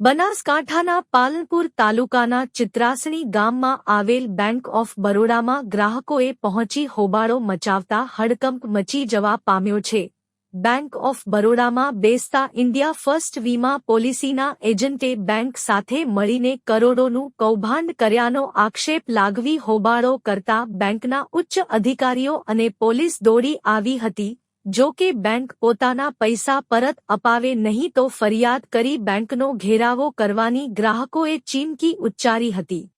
બનાસકાંઠાના પાલનપુર તાલુકાના ચિત્રાસણી ગામમાં આવેલ બેંક ઓફ બરોડામાં ગ્રાહકોએ પહોંચી હોબાળો મચાવતા હડકંપ મચી જવા પામ્યો છે. બેંક ઓફ બરોડામાં બેસતા ઇન્ડિયા ફર્સ્ટ વીમા પોલિસીના એજન્ટે બેંક સાથે મળીને કરોડોનું કૌભાંડ કર્યાનો આક્ષેપ લાગવી હોબાળો કરતા બેંકના ઉચ્ચ અધિકારીઓ અને પોલીસ દોડી આવી હતી. જો કે બેંક પોતાના પૈસા પરત અપાવે નહીં તો ફરિયાદ કરી બેંકનો ઘેરાવો કરવાની ગ્રાહકોએ ચીમકી ઉચ્ચારી હતી.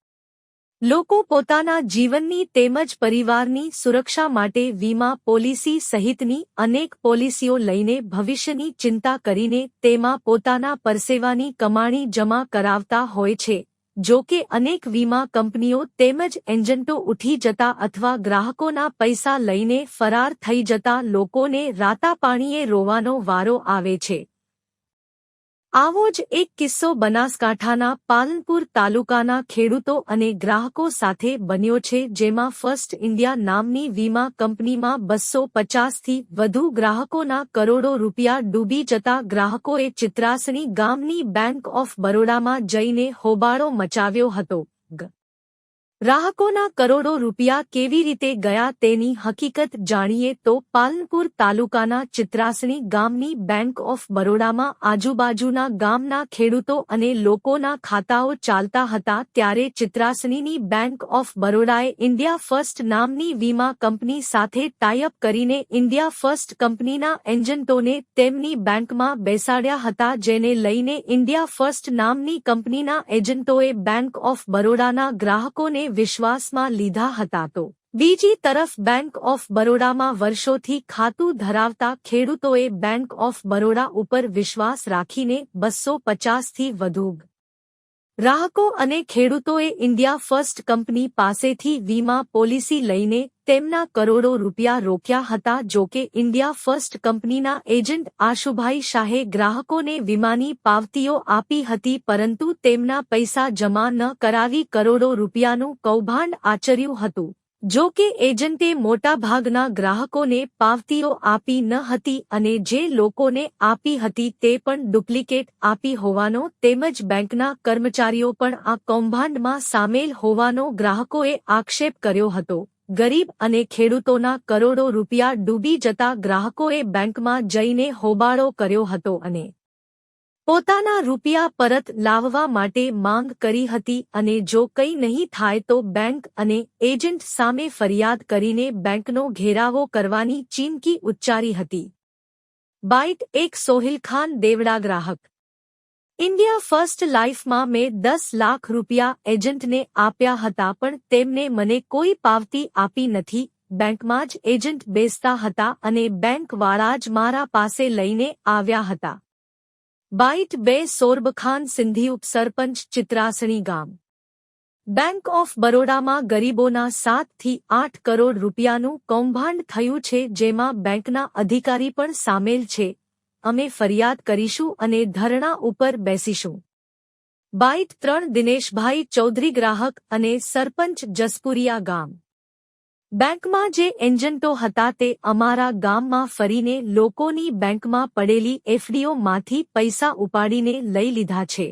લોકો પોતાના જીવનની તેમજ પરિવારની સુરક્ષા માટે વીમા પોલિસી સહિતની અનેક પોલિસીઓ લઈને ભવિષ્યની ચિંતા કરીને તેમાં પોતાના પરસેવાની કમાણી જમા કરાવતા હોય છે. જો કે અનેક વીમા કંપનીઓ તેમજ એજન્ટો ઉઠી જતા અથવા ગ્રાહકોના પૈસા લઈને ફરાર થઈ જતા લોકોને રાતા પાણીએ રોવાનો વારો આવે છે. આવો જ એક કિસ્સો બનાસકાંઠાના પાલનપુર તાલુકાના ખેડૂતો અને ગ્રાહકો સાથે બન્યો છે, જેમાં ફર્સ્ટ ઇન્ડિયા નામની વીમા કંપનીમાં બસો પચાસથી વધુ ગ્રાહકોના કરોડો રૂપિયા ડૂબી જતા ગ્રાહકોએ ચિત્રાસણી ગામની બેંક ઓફ બરોડામાં જઈને હોબાળો મચાવ્યો હતો. ગ્રાહકોના કરોડો રૂપિયા કેવી રીતે ગયા તેની હકીકત જાણીએ તો પાલનપુર તાલુકાના ચિત્રાસણી ગામની બેંક ઓફ બરોડામાં આજુબાજુના ગામના ખેડૂતો અને લોકોના ખાતાઓ ચાલતા હતા ત્યારે ચિત્રાસણીની બેંક ઓફ બરોડાએ ઇન્ડિયા ફર્સ્ટ નામની વીમા કંપની સાથે ટાઈઅપ કરીને ઇન્ડિયા ફર્સ્ટ કંપનીના એજન્ટોને તેમની બેંકમાં બેસાડ્યા હતા જેને લઈને ઇન્ડિયા ફર્સ્ટ નામની કંપનીના એજન્ટોએ બેંક ઓફ બરોડાના ગ્રાહકોને વિશ્વાસમાં લીધા હતા તો. બીજી તરફ બેંક ઓફ બરોડામાં વર્ષોથી ખાતું ધરાવતા ખેડૂતોએ બેંક ઓફ બરોડા ઉપર વિશ્વાસ રાખીને બસો પચાસથી વધુ ગ્રાહકો અને ખેડૂતોએ ઇન્ડિયા ફર્સ્ટ કંપની પાસેથી વીમા પોલિસી લઈને તેમના કરોડો રૂપિયા રોક્યા હતા જોકે ઇન્ડિયા ફર્સ્ટ કંપનીના એજન્ટ આશુભાઈ શાહે ગ્રાહકોને વીમાની પાવતીઓ આપી હતી પરંતુ તેમના પૈસા જમા ન કરાવી કરોડો રૂપિયાનું કૌભાંડ આચર્યું હતું. જો કે એજન્ટે મોટાભાગના ગ્રાહકોને પાવતીઓ આપી ન હતી અને જે લોકોને આપી હતી તે પણ ડુપ્લિકેટ આપી હોવાનો તેમજ બેંકના કર્મચારીઓ પણ આ કૌભાંડમાં સામેલ હોવાનો ગ્રાહકોએ આક્ષેપ કર્યો હતો. ગરીબ અને ખેડૂતોના કરોડો રૂપિયા ડૂબી જતા ગ્રાહકોએ બેંકમાં જઈને હોબાળો કર્યો હતો અને પોતાના રૂપિયા પરત લાવવા માટે માંગ કરી હતી અને જો કંઈ નહીં થાય તો બેંક અને એજન્ટ સામે ફરિયાદ કરીને બેંકનો ઘેરાવો કરવાની ચીમકી ઉચ્ચારી હતી. બાઇટ એક સોહિલ ખાન દેવડા ગ્રાહક. ઇન્ડિયા ફર્સ્ટ લાઇફમાં મેં દસ લાખ રૂપિયા એજન્ટને આપ્યા હતા પણ તેમને મને કોઈ પાવતી આપી નથી, બેંકમાં જ એજન્ટ બેસતા હતા અને બેંકવાળા જ મારા પાસે લઈને આવ્યા હતા. બાઇટ બે સોરબખાન સિંધી ઉપસરપંચ ચિત્રાસણી ગામ. બેંક ઓફ બરોડામાં ગરીબોના સાતથી આઠ કરોડ રૂપિયાનું કૌભાંડ થયું છે જેમાં બેંકના અધિકારી પણ સામેલ છે. અમે ફરિયાદ કરીશું અને ધરણા ઉપર બેસીશું. બાઇટ ત્રણ દિનેશભાઈ ચૌધરી ગ્રાહક અને સરપંચ જસપુરિયા ગામ. બેંકમાં જે એજન્ટો હતા તે અમારા ગામમાં ફરીને લોકોની બેંકમાં પડેલી એફડીઓમાંથી પૈસા ઉપાડીને લઈ લીધા છે.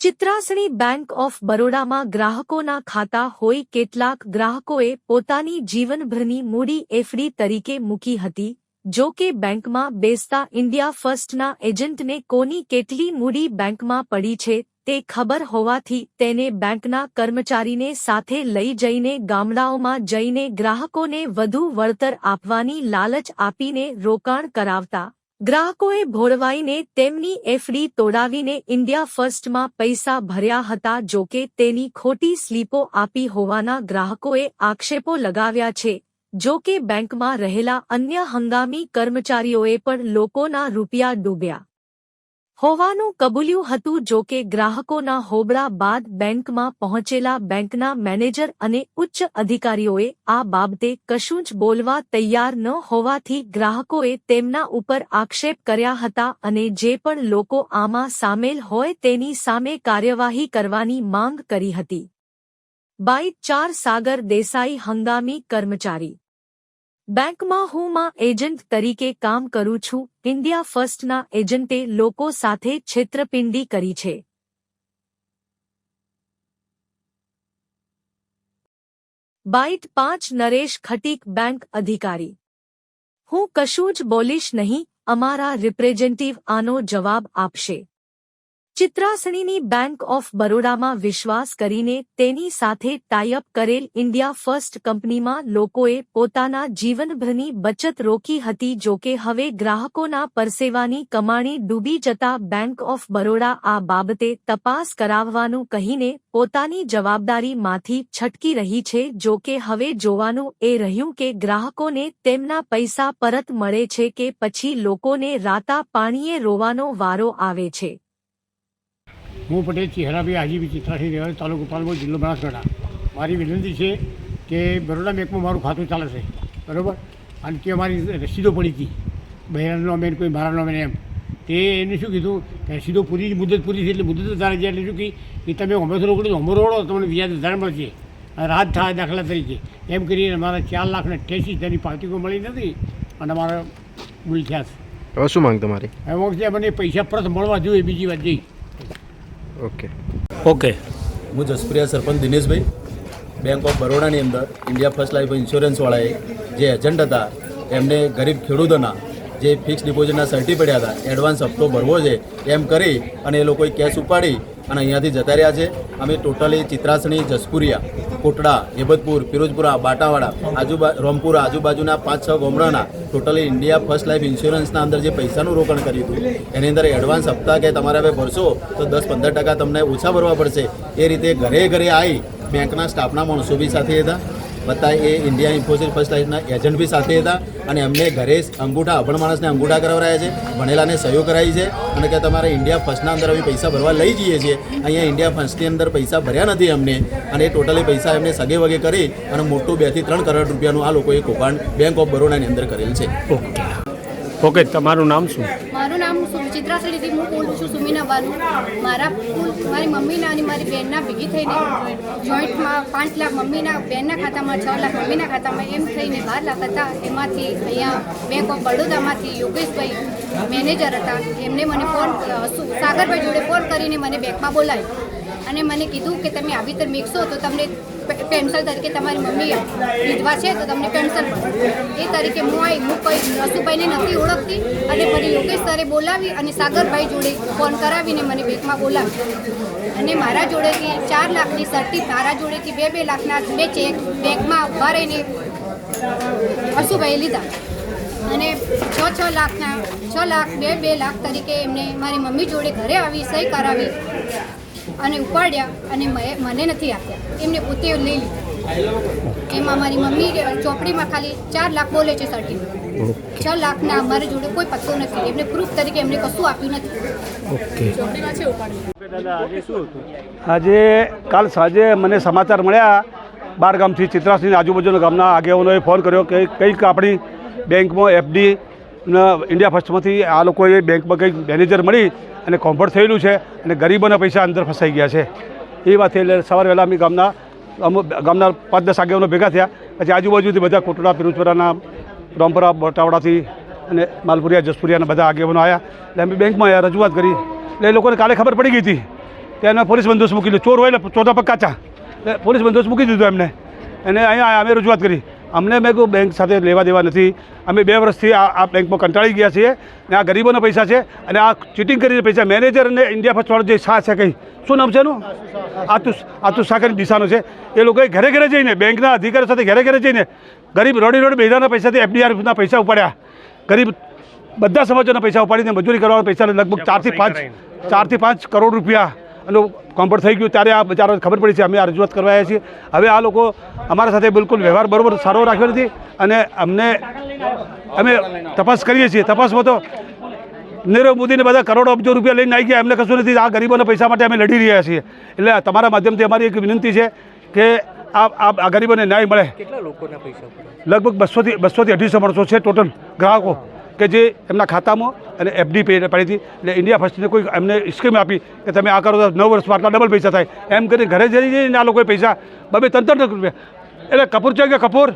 ચિત્રાસણી બેંક ઓફ બરોડામાં ગ્રાહકોના ખાતા હોય કેટલાક ગ્રાહકોએ પોતાની જીવનભરની મૂડી એફડી તરીકે મૂકી હતી, જો કે બેંકમાં બેસતા ઇન્ડિયા ફર્સ્ટના એજન્ટને કોની કેટલી મૂડી બેંકમાં પડી છે તે ખબર હોવાથી તેને બેંકના કર્મચારીને સાથે લઈ જઈને ગામડાઓમાં જઈને ગ્રાહકોને વધુ વળતર આપવાની લાલચ આપીને રોકાણ કરાવતા. ગ્રાહકોએ ભોળવાઈને તેમની એફડી તોડાવીને ઇન્ડિયા ફર્સ્ટમાં પૈસા ભર્યા હતા જો કે તેની ખોટી સ્લીપો આપી હોવાના ગ્રાહકોએ આક્ષેપો લગાવ્યા છે. જો કે બેંકમાં રહેલા અન્ય હંગામી કર્મચારીઓએ પણ લોકોના રૂપિયા ડૂબ્યા. હોવાનું કબૂલ્યું હતું જો કે ગ્રાહકોના હોબળા બાદ બેંકમાં પહોંચેલા બેંકના મેનેજર અને ઉચ્ચ અધિકારીઓએ આ બાબતે કશું જ બોલવા તૈયાર ન હોવાથી ગ્રાહકોએ તેમના ઉપર આક્ષેપ કર્યા હતા અને જે પણ લોકો આમાં સામેલ હોય તેની સામે કાર્યવાહી કરવાની માંગ કરી હતી. બાઈ ચાર સાગર દેસાઈ હંગામી કર્મચારી બેંકમાં હું માં એજન્ટ તરીકે કામ કરું છું. ઇન્ડિયા ફર્સ્ટના એજન્ટે લોકો સાથે છેતરપિંડી કરી છે. બાઇટ પાંચ નરેશ ખટીક બેંક અધિકારી. હું કશું જ બોલીશ નહીં, અમારા રિપ્રેઝેન્ટેટિવ આનો જવાબ આપશે. ચિત્રાસણીની બેંક ઓફ બરોડામાં વિશ્વાસ કરીને તેની સાથે ટાઈઅપ કરેલ ઇન્ડિયા ફર્સ્ટ કંપનીમાં લોકોએ પોતાના જીવનભરની બચત રોકી હતી જોકે હવે ગ્રાહકોના પરસેવાની કમાણી ડૂબી જતા બેંક ઓફ બરોડા આ બાબતે તપાસ કરાવવાનું કહીને પોતાની જવાબદારીમાંથી છટકી રહી છે જોકે હવે જોવાનું એ રહ્યું કે ગ્રાહકોને તેમના પૈસા પરત મળે છે કે પછી લોકોને રાતા પાણીએ રોવાનો વારો આવે છે. હું પટેલ ચેહરાભાઈ હાજીભાઈ ચિત્રાસી રહેવાસી તાલુકો પાલવો જિલ્લો બનાસકાંઠા. મારી વિનંતી છે કે બરોડા બેંકમાં મારું ખાતું ચાલે છે. બરાબર? અને તે અમારી રસીદો પડી હતી. બહેરાનો અમે કોઈ મારાનો અમે એમ. તે એને શું કીધું કે રસીદો પૂરી મુદત પૂરી છે એટલે મુદત વધારે છે એટલે શું કે તમે હમણાં રોકડો હમણાં રોડો તમને વ્યાજ વધારે મળશે અને રાત થાય દાખલા તરીકે. એમ કરીને મારા ચાર લાખ ને અઠ્યાસી હજારની પાર્ટીઓ મળી નથી અને મારા ભૂલ થયા છે. હવે શું માંગ તમારી? એમાં છે મને પૈસા પરત મળવા જોઈએ બીજી વાત જઈ ઓકે. ઓકે. હું જસપ્રિયા સરપંચ દિનેશભાઈ. બેંક ઓફ બરોડાની અંદર ઇન્ડિયા ફર્સ્ટ લાઈફ ઇન્સ્યોરન્સવાળાએ જે એજન્ટ હતા એમને ગરીબ ખેડૂતોના જે ફિક્સ ડિપોઝિટના સર્ટી પડ્યા હતા એડવાન્સ હપ્તો ભરવો છે, એમ કરી અને એ લોકોએ કેશ ઉપાડી અને અહીંયાથી જતા રહ્યા છે. અમે ટોટલી ચિત્રાસણી, જસપુરિયા, કોટડા હેબતપુર ફિરોજપુરા, બાટાવાડા, આજુબા, રોમપુરા, આજુબાજુના પાંચ છ ગામડાના ટોટલી ઇન્ડિયા ફર્સ્ટ લાઈફ ઇન્સ્યોરન્સના અંદર જે પૈસાનું રોકાણ કર્યું હતું, એની અંદર એડવાન્સ હપ્તા કે તમારે હવે ભરશો તો દસ પંદર ટકા તમને ઓછા ભરવા પડશે. એ રીતે ઘરે ઘરે આવી બેંકના સ્ટાફના માણસો બી સાથે હતા. બધા એ ઇન્ડિયા ઇન્ફોસિસ ફર્સ્ટ લાઈફના એજન્ટ બી સાથે હતા અને એમને ઘરે અંગૂઠા, અભણ માણસને અંગૂઠા કરાવરાયા છે, ભણેલાને સહયોગ કરાવી છે અને કે તમારે ઇન્ડિયા ફર્સ્ટના અંદર અમે પૈસા ભરવા લઈ જઈએ છીએ. અહીંયા ઇન્ડિયા ફર્સ્ટની અંદર પૈસા ભર્યા નથી અમને અને એ ટોટલી પૈસા એમને સગે વગે કરી અને મોટું બેથી ત્રણ કરોડ રૂપિયાનું આ લોકોએ કૌભાંડ બેંક ઓફ બરોડાની અંદર કરેલ છે. ઓકે, તમારું નામ શું? મારું નામ ચિત્રાસળીથી હું બોલું છું સુમીના બાનુ મારા કુલ મારી મમ્મીના અને મારી બહેનના ભેગી થઈને જોઈન્ટમાં પાંચ લાખ મમ્મીના બહેનના ખાતામાં છ લાખ મમ્મીના ખાતામાં એમ થઈને બાર લાખ હતા. એમાંથી અહીંયા બેંક ઓફ બડોદામાંથી યોગેશભાઈ મેનેજર હતા. એમને મને ફોન સાગરભાઈ જોડે ફોન કરીને મને બેંકમાં બોલાવ્યો અને મને કીધું કે તમે આવી રીતે મિક્સો તો તમને પેન્શન તરીકે તમારી મમ્મી વિધવા છે, તો તમને પેન્શન એ તરીકે હું આવી હું કોઈ રસુભાઈને નથી ઓળખતી. અને ફરી યોગેશ સરે બોલાવી અને સાગરભાઈ જોડે ફોન કરાવીને મને બેંકમાં બોલાવી અને મારા જોડેથી ચાર લાખની સર્ટી મારા જોડેથી બે બે લાખના બે ચેક બેંકમાં ઊભા રહીને હસુભાઈએ લીધા. અને છ છ લાખના, છ લાખ બે બે લાખ તરીકે એમને મારી મમ્મી જોડે ઘરે આવી, સહી કરાવી. અને ઉપાડ્યા અને મે- મને નથી આપ્યા. એમને પોતે લઈ લીધા. એમાં મારી મમ્મી ચોપડીમાં ખાલી ચાર લાખ બોલે છે સર્ટી છ લાખના અમારી જોડે કોઈ પત્તો નથી. એમને પ્રૂફ તરીકે એમને કશું આપ્યું નથી. આજે કાલ સાંજે મને સમાચાર મળ્યા બાર ગામથી ચિત્રાસની આજુબાજુના ગામના આગેવાનોએ ફોન કર્યો કે કંઈક આપણી બેંકમાં એફડી ઇન્ડિયા ફર્સ્ટમાંથી આ લોકોએ બેંકમાં કંઈક મેનેજર મળી અને કોમ્ફર્ટ થયેલું છે અને ગરીબોના પૈસા અંદર ફસાઈ ગયા છે. એ વાત એટલે સવારે વહેલા અમે ગામના અમુક ગામના પાંચ દસ આગેવાનો ભેગા થયા. પછી આજુબાજુથી બધા કોટડા પિરુચપરાના રામપુરા બટાવડાથી અને માલપુરિયા, જસપુરિયાના બધા આગેવાનો આવ્યા એટલે અમે બેંકમાં આવ્યા રજૂઆત કરી. એટલે એ લોકોને કાલે ખબર પડી ગઈ હતી ત્યાં એને પોલીસ બંદોબસ્ત મૂકી દીધો. ચોર હોય એટલે ચોથા પગ કાચા. એટલે પોલીસ બંદોબસ્ત મૂકી દીધો એમને. અને અહીંયા અમે રજૂઆત કરી. અમને મેં કહ્યું બેંક સાથે લેવા દેવા નથી. અમે બે વર્ષથી આ આ બેંકમાં કંટાળી ગયા છીએ ને આ ગરીબોના પૈસા છે અને આ ચીટિંગ કરીને પૈસા. મેનેજર અને ઇન્ડિયા ફર્સ્ટવાળો જે શાહ છે કંઈ શું નામ છે એનું? આતુ આતુ સાકરની દિશાનો છે. એ લોકોએ ઘરે ઘરે જઈને બેંકના અધિકારીઓ સાથે ઘરે ઘરે જઈને ગરીબ રોડી રોડ બેડાના પૈસાથી એફડીઆરના પૈસા ઉપાડ્યા. ગરીબ બધા સમાજોના પૈસા ઉપાડીને મજૂરી કરવાના પૈસા લગભગ ચારથી પાંચ ચારથી પાંચ કરોડ રૂપિયા એનું કોમ્પર્ટ થઈ ગયું ત્યારે આ બચારો ખબર પડી છે અમે આ રજૂઆત કરવા આવ્યા છીએ. હવે આ લોકો અમારા સાથે બિલકુલ વ્યવહાર બરાબર સારો રાખ્યો નથી અને અમને અમે તપાસ કરીએ છીએ. તપાસમાં તો નીરવ મોદીને બધા કરોડો અબજો રૂપિયા લઈને આવી ગયા એમને કશું નથી. આ ગરીબોના પૈસા માટે અમે લડી રહ્યા છીએ. એટલે તમારા માધ્યમથી અમારી એક વિનંતી છે કે આ આ ગરીબોને ન્યાય મળે. કેટલા લોકોના પૈસા લગભગ બસોથી બસોથી અઢીસો માણસો છે ટોટલ ગ્રાહકો. કે જે એમના ખાતામાં અને એફડી પડી હતી એટલે ઇન્ડિયા ફર્સ્ટને કોઈ એમને સ્કીમ આપી કે તમે આ કરો તો નવ વર્ષમાં આટલા ડબલ પૈસા થાય. એમ કરીને ઘરે જઈ જઈને આ લોકોએ પૈસા, બબે ત્રણ ત્રણ રૂપિયા એટલે કપૂર છે કે કપૂર?